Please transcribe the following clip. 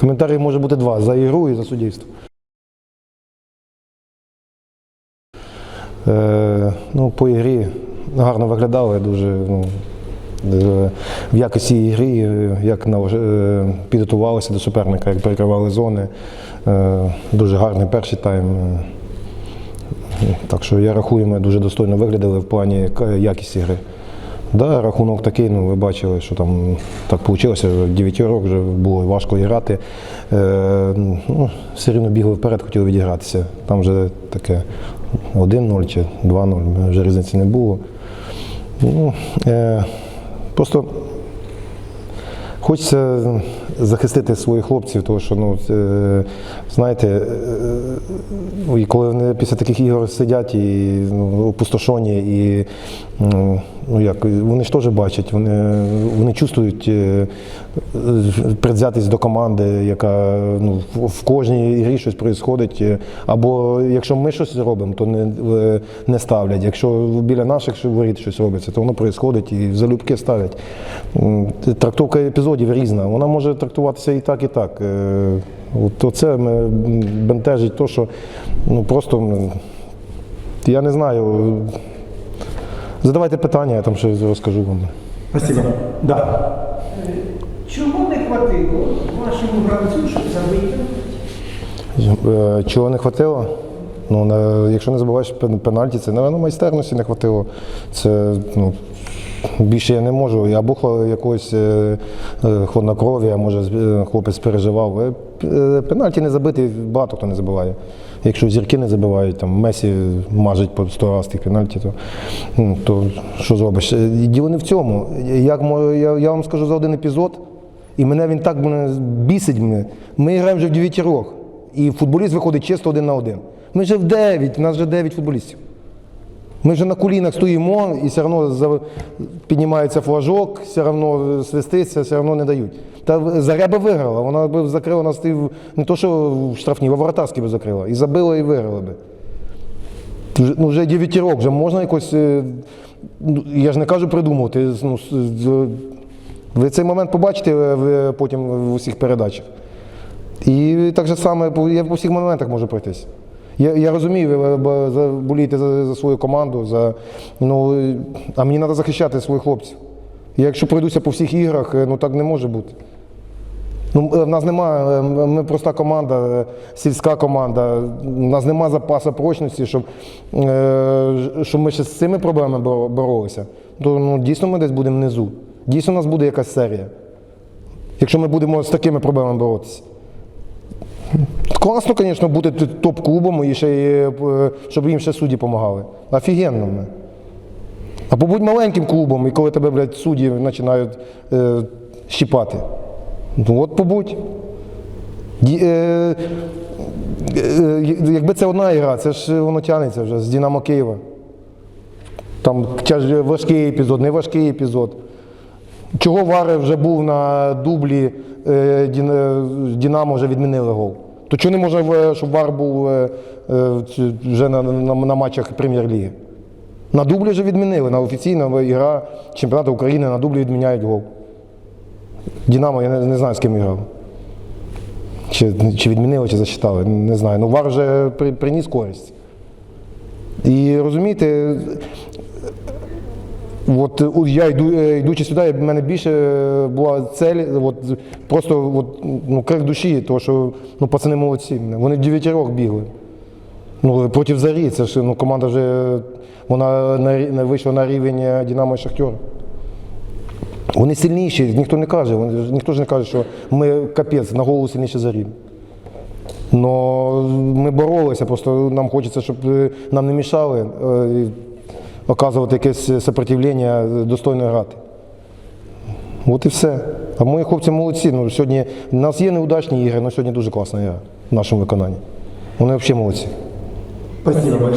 Коментарів може бути два за ігру і за суддівство. Е, ну, по ігрі гарно виглядали, дуже ну, е, в якості ігри, е, як на, е, підготувалися до суперника, як перекривали зони. Е, дуже гарний перший тайм. Е, Так що я рахую, ми дуже достойно виглядали в плані якості гри. Да, рахунок такий, ну ви бачили, що там так вийшло, 9 років вже було важко грати. Е, ну, все рівно бігли вперед, хотіли відігратися. Там вже таке 1-0 чи 2-0, вже різниці не було. Ну, е, просто Хочеться захистити своїх хлопців, тому що, ну, е, знаєте, е, коли вони після таких ігор сидять і ну, опустошені, і ну, ну, як, вони ж теж бачать, вони, вони чувствують е, е, предвзятість до команди, яка ну, в, кожній ігрі щось відбувається. Або якщо ми щось робимо, то не, е, не ставлять. Якщо біля наших воріт щось робиться, то воно відбувається і залюбки ставлять. Трактовка епізодів різна. Вона може трактуватися і так, і так. Е, оце мене бентежить то, що ну, просто я не знаю. Задавайте питання, я там щось розкажу вам. Спасибо. Да. Чого не хватило вашому гравцю, щоб забити? Е, Чого не хватило? Ну, якщо не забуваєш пенальті, це, напевно, майстерності не хватило. Це, ну, більше я не можу. Або хла- якогось е, е, хладнокров'я, може, е, хлопець переживав. Пенальті не забити, багато хто не забиває. Якщо зірки не забивають, там Месі мажить по 100 разів тих пенальті, то, ну, то що зробиш? Діло не в цьому. Як, я, я вам скажу за один епізод, і мене він так бісить. Мене. Ми граємо вже в дев'ятірох. І футболіст виходить чисто один на один. Ми вже в 9, у нас вже 9 футболістів. Ми вже на колінах стоїмо і все одно піднімається флажок, все одно свиститься, все одно не дають. Та Заряба виграла, вона б закрила нас не то, що в штрафні, в воротарській би закрила. І забила, і виграла би. Ну, вже дев'ятірок, вже можна якось. е, ну, Я ж не кажу придумувати. Ну, ви цей момент побачите е, потім в усіх передачах. І так же саме я по всіх моментах можу пройтись. Я, я розумію, ви болієте за, за свою команду, за, ну, а мені треба захищати своїх хлопців. Я якщо пройдуся по всіх іграх, е, ну так не може бути. Ну, е, в нас немає, е, ми проста команда, сільська команда. У нас немає запасу прочності, щоб, щоб ми ще з цими проблемами боролися. То ну, дійсно ми десь будемо внизу. Дійсно, у нас буде якась серія. Якщо ми будемо з такими проблемами боротися. Класно, звісно, бути топ-клубом і ще, й, е, щоб їм ще судді допомагали. Офігенно. ми. А побудь маленьким клубом, і коли тебе, блядь, судді починають е, щіпати. Ну от побудь. Ді- е, е, якби це одна гра, це ж воно тягнеться вже з Динамо Києва. Там важкий епізод, не важкий епізод. Чого Вари вже був на дублі, е, е, Динамо вже відмінили гол. То чого не можна, е, щоб Вар був е, е, вже на, на, на матчах прем'єр-ліги? На дублі вже відмінили, на офіційна гра чемпіонату України на дублі відміняють гол. Динамо, я не, не знаю, з ким грав. Чи, чи відмінили, чи засчитали, не знаю. Ну Вар вже при- приніс користь. І розумієте, От е, я йду, е, йдучи сюди, в мене більше е, була цель, от, просто от, ну, крик душі, тому що ну, пацани молодці. Вони в дев'ятірох бігли. Ну, проти зарі, це ж ну, команда вже вона на, вийшла на рівень Динамо і Шахтера. Вони сильніші, ніхто не каже. Вони, ніхто ж не каже, що ми капець на голову сильніші зарі. Но ми боролися, просто нам хочеться, щоб нам не мішали оказувати якесь сопротивлення, достойної грати. От і все. А мої хлопці молодці. Ну, сьогодні, у нас є неудачні ігри, але сьогодні дуже класна гра в нашому виконанні. Вони взагалі молодці. Спасибо.